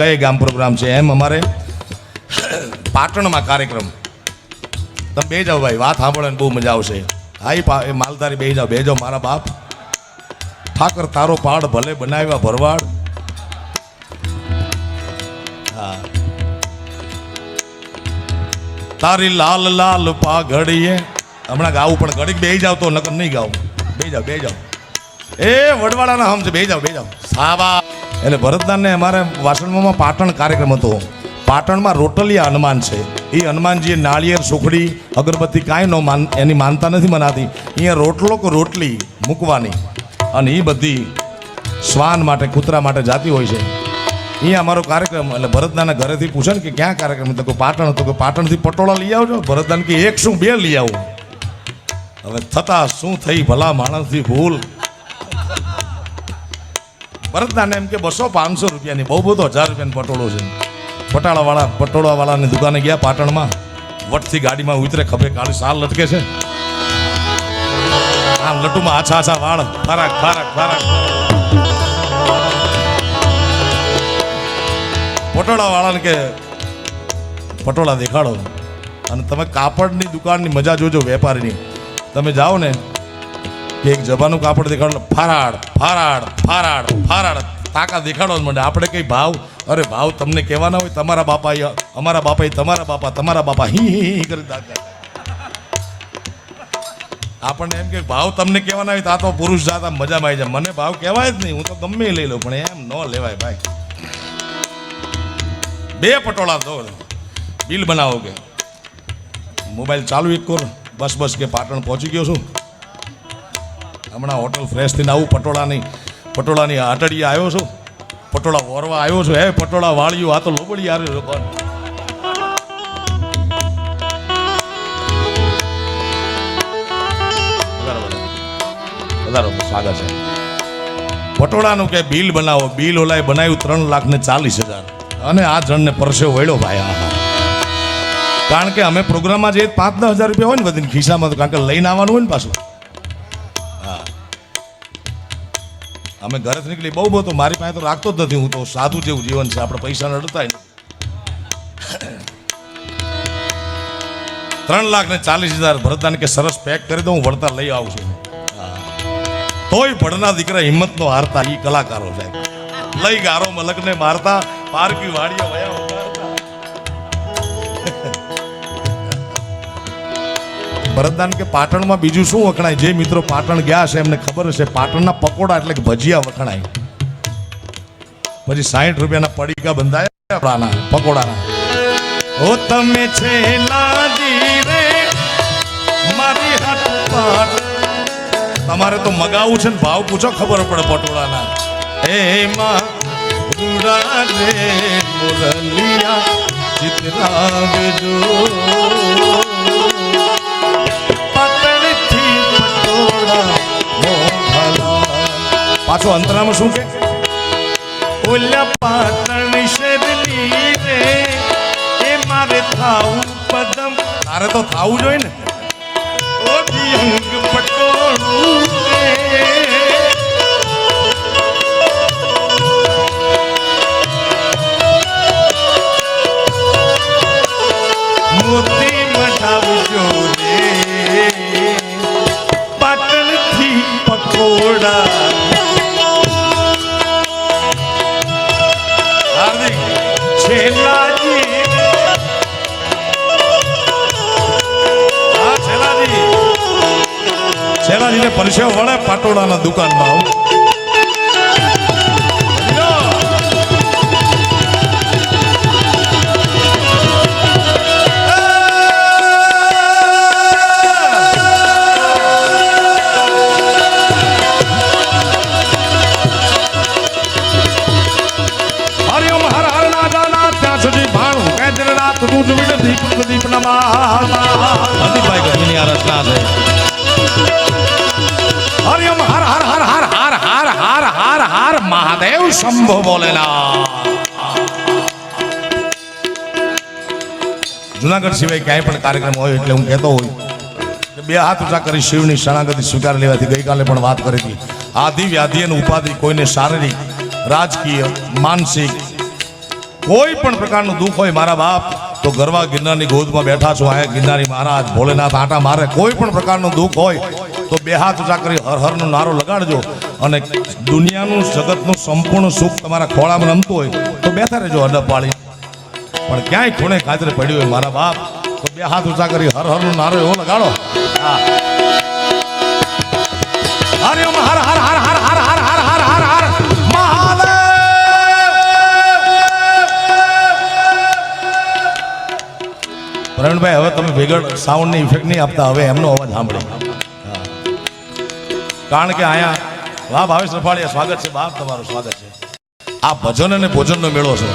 કઈ ગામ પ્રોગ્રામ છે એમ અમારે પાટણમાં કાર્યક્રમ. તમે બે જાઓ ભાઈ, વાત સાંભળવાની બહુ મજા આવશે. હા એ માલધારી બે જાઓ બે જાઓ, મારા બાપ. ઠાકર તારો પાડ ભલે બનાવ્યા ભરવાડ. તારી લાલ લાલ પાઘડીએ, હમણાં ગાવું પણ ઘડીક બે જાવ તો નકર નહીં ગાવું. બે જાવ બે જાવ એ વડવાડાના હમ છે, બે જાવ બે જાવ સાબા એટલે ભરતદાનને અમારે વાસણમાં પાટણ કાર્યક્રમ હતો. પાટણમાં રોટલિયા હનુમાન છે. એ હનુમાનજીએ નાળિયેર, સુખડી, અગરબત્તી કાંઈ નો માન, એની માનતા નથી મનાતી. અહીંયા રોટલો કે રોટલી મૂકવાની. અને એ બધી શ્વાન માટે, કૂતરા માટે જાતી હોય છે. અહીંયા અમારો કાર્યક્રમ, એટલે ભરતદાના ઘરેથી પૂછે ને કે ક્યાં કાર્યક્રમ હતો? કે પાટણ હતો? કે પાટણથી પટોળા લઈ આવજો? ભરતદાન કે એક શું, બે લઈ આવું. હવે થતાં શું થઈ ભલા માણસથી ભૂલ? ભરતદાને એમ કે બસો પાંચસો રૂપિયાની, બહુ બધો હજાર રૂપિયાની પટોળો છે. પટાળાવાળા પટોળાવાળાની દુકાને ગયા પાટણમાં. વટથી ગાડીમાં ઉતરે, ખભે કાળી સાલ લટકે છે. આમ લટુમાં આછા આછા વાળ. ફરાક ફરાક ફરાક પટોળા વાળાને કે, પટોળા દેખાડો. અને તમે કાપડની દુકાનની મજા જોજો, વેપારીની. તમે જાઓ ને એક જબાનું કાપડ દેખાડો. ફારાડ ફારાડ ફારાડ ફારાડ તાકા દેખાડો મને. આપણે કઈ ભાવ? અરે ભાવ તમને કહેવાના હોય, તમારા બાપા અમારા બાપા તમારા બાપા તમારા બાપા, હી હી કરી દાખલા. આપણને એમ કે ભાવ તમને કહેવાના હોય તો આ તો પુરુષ જાત મજામાં આવી જાય. મને ભાવ કહેવાય જ નહીં. હું તો ગમે લઈ લઉં, પણ એમ ન લેવાય ભાઈ. બે પટોળા દો. બિલ બનાવો કે. મોબાઈલ ચાલુ એક કોર. બસ બસ કે પાટણ પહોંચી ગયો છું. હમણાં હોટલ ફ્રેશ થઈને આવું પટોળાની પટોળાની આટડીએ આવ્યો છું. પટોળા વોરવા આવ્યો છું. હે પટોળા વાળ્યું આ તો લોબડી આવ્યો લોકો વધારો સ્વાગત છે પટોળાનું કે બિલ બનાવો? બિલ ઓલાએ બનાવ્યું ત્રણ લાખ ને ચાલીસ હજાર. અને આ જણને પરસે વળ્યો ભાઈ આ કારણ કે અમે પ્રોગ્રામમાં જે પાંચ દસ હજાર રૂપિયા હોય ને બધી ખિસ્સામાં તો કારણ કે લઈને આવવાનું હોય ને પાછું. અમે ઘરેથી નીકળી, બહુ બધું. મારી પાસે તો રાખતો જ નથી. હું તો સાધુ જેવું જીવન છે. આપણે પૈસા નડતા ત્રણ લાખ ને ચાલીસ હજાર ભરતાને કે સરસ પેક કરી દઉં હું વળતા લઈ આવું છું તોય ભણના દીકરા હિંમતનો હારતા એ કલાકારો છે લઈ ગારો મલકને મારતા, પારકી વાડીએ વયા ભરતદાન કે પાટણમાં બીજું શું વખણાય? જે મિત્રો પાટણ ગયા છે એમને ખબર હશે. પાટણના પકોડા એટલે કે ભજીયા વખણાય. પછી સાઠ રૂપિયાના પડીકા બંધાયા પકોડાના. ઓ તમે છે મારી તમારે તો મગાવું છે ને ભાવ પૂછો, ખબર પડે પટોળાના. એમાં મુરલિયા ચિતરાવજો પાછો અંતરામાં શું છે ઓલા પાટણ શેરલી રે એ મારે થાવું પદમ. તારે તો થાવું જોઈએ ને. ઓ છેલ્લાજીને પરસેવો વળે પાટોળાના દુકાનમાં આવું. મહાદેવ શંભો બોલેલા જુનાગઢ સિવાય ક્યાંય પણ કાર્યક્રમ હોય એટલે હું કહેતો હોય. બે હાથ ઊંચા કરી શિવની શરણાગતિ સ્વીકાર લેવાથી ગઈકાલે પણ વાત કરી હતી. આદિ વ્યાધિ અને ઉપાધિ કોઈને શારીરિક, રાજકીય, માનસિક, કોઈ પણ પ્રકારનું દુઃખ હોય મારા બાપ, તો ગરવા ગિરનારની ગોદમાં બેઠા છો. આયા ગિરનારી મહારાજ ભોલેનાથ આટા મારે. કોઈ પણ પ્રકારનું દુઃખ હોય, તો બે હાથ ઊંચા કરી હર હરનો નારો લગાડજો. અને દુનિયાનું જગતનું સંપૂર્ણ સુખ તમારા ખોળામાં રમતું હોય, તો બેઠા રહેજો અડપ પાડી. પણ ક્યાંય ખૂણે ખાતરે પડ્યું હોય મારા બાપ, તો બે હાથ ઊંચા કરી હર હરનો નારો એવો લગાડો. હરિ હર હર હર હર હર હર હર હર હર હર. પ્રવીણભાઈ, હવે તમે વેગળ સાઉન્ડની ઇફેક્ટ નહીં આપતા, હવે એમનો અવાજ સાંભળો. કારણ કે અહીંયા વાહ, ભાવેશ રફાળિયા સ્વાગત છે. બાપ તમારું સ્વાગત છે. આ ભજન અને ભોજનનો મેળો છે.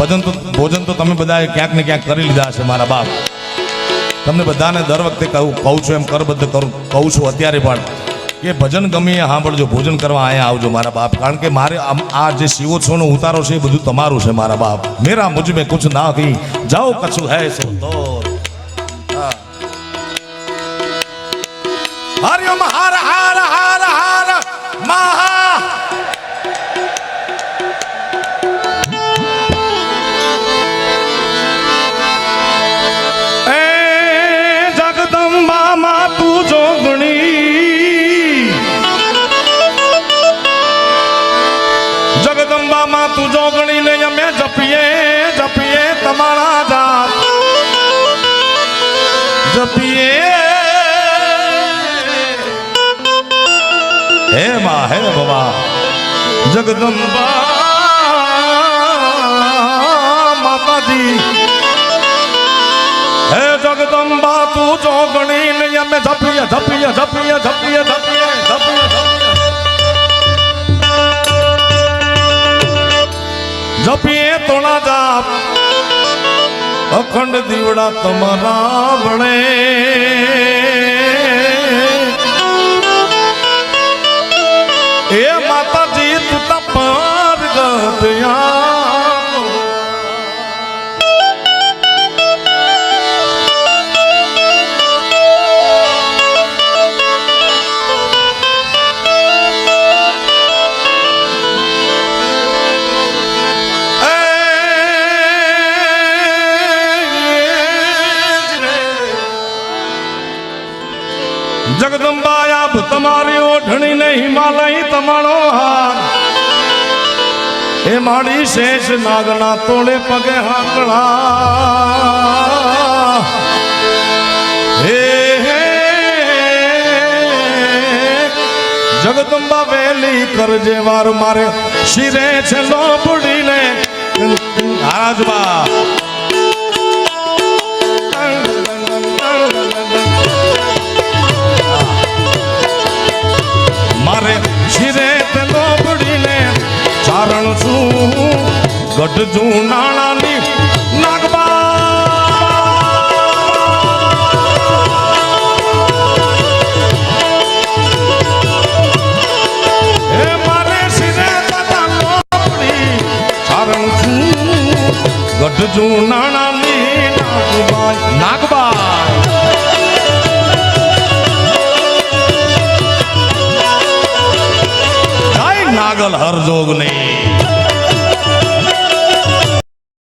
ભજન તો ભોજન તો તમે બધાએ ક્યાંક ને ક્યાંક કરી લીધા છે મારા બાપ. તમને બધાને દર વખતે કહું કહું છું એમ કરબદ્ધ કરું, કહું છું અત્યારે પણ કે ભજન ગમે સાંભળજો, ભોજન કરવા અહીંયા આવજો, મારા બાપ. કારણ કે મારે આ જે શિવોત્સવનો ઉતારો છે એ બધું તમારું છે, મારા બાપ. મેરા મુજ મેં કુછ ના કી જાઓ કછું હે સો તો હરિયમ હારા જપીએ. હે માં, હે ભવા. જગદંબા, માતાજી. હે જગદંબા, તું જો ગણી નહીં અમે જપીએ જપીએ જપીએ જપીએ જપીએ જપીએ. જપીએ તોણા જાપ. અખંડ દીવડા તમારા વણે. હિમાલય તમારો હાર. એ મારી શેષ નાગના તોડે પગે હાકડા હે હે જગદંબા વેલી કરજે વાર મારે. શિરે છે લોબડીને. રાજબા માણસું ગઢ જૂનાણાની ગઢ